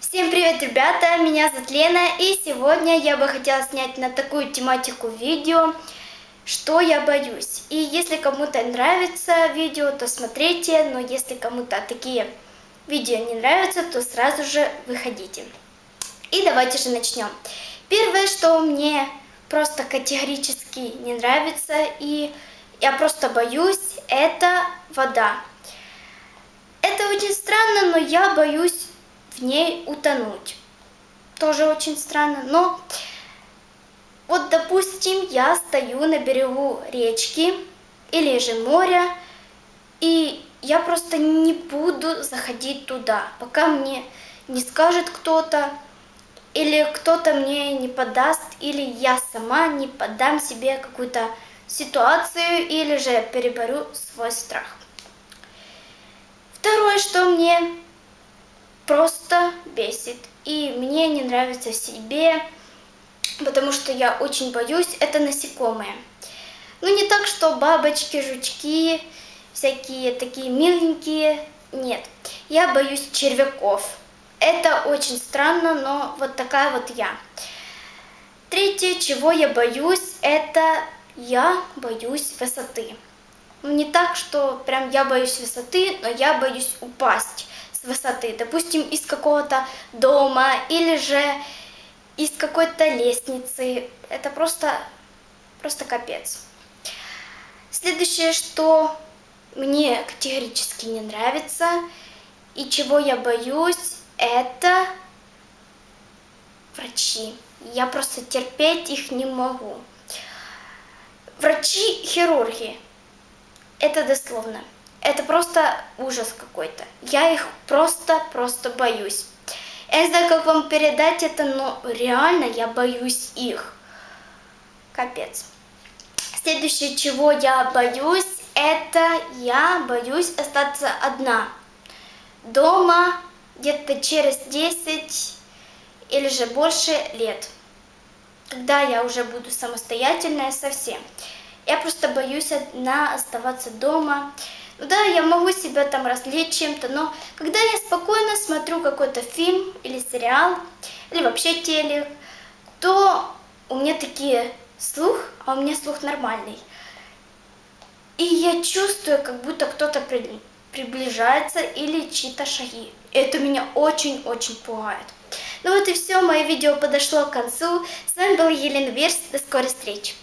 Всем привет, ребята! Меня зовут Лена, и сегодня я бы хотела снять на такую тематику видео, что я боюсь. И если кому-то нравится видео, то смотрите, но если кому-то такие видео не нравятся, то сразу же выходите. И давайте же начнем. Первое, что мне просто категорически не нравится, и я просто боюсь, это вода. Это очень странно, но я боюсь в ней утонуть. Тоже очень странно, но вот, допустим, я стою на берегу речки или же моря, и я просто не буду заходить туда, пока мне не скажет кто-то, или кто-то мне не подаст, или я сама не подам себе какую-то ситуацию, или же переборю свой страх. Второе, что мне просто бесит. И мне не нравится в себе, потому что я очень боюсь, это насекомые. Ну, не так, что бабочки, жучки, всякие такие миленькие. Нет, я боюсь червяков. Это очень странно, но вот такая вот я. Третье, чего я боюсь, это я боюсь высоты. Ну, не так, что прям я боюсь высоты, но я боюсь упасть высоты, допустим, из какого-то дома или же из какой-то лестницы. Это просто, просто капец. Следующее, что мне категорически не нравится и чего я боюсь, это врачи. Я просто терпеть их не могу. Врачи-хирурги. Это дословно. Это просто ужас какой-то. Я их просто-просто боюсь. Я не знаю, как вам передать это, но реально я боюсь их. Капец. Следующее, чего я боюсь, это я боюсь остаться одна. Дома где-то через 10 или же больше лет. Когда я уже буду самостоятельная совсем. Я просто боюсь одна оставаться дома. Ну да, я могу себя там развлечь чем-то, но когда я спокойно смотрю какой-то фильм или сериал, или вообще телек, то у меня такие слух, а у меня слух нормальный. И я чувствую, как будто кто-то при, приближается или чьи-то шаги. Это меня очень-очень пугает. Ну вот и все, мое видео подошло к концу. С вами была Елена Верс. До скорой встречи.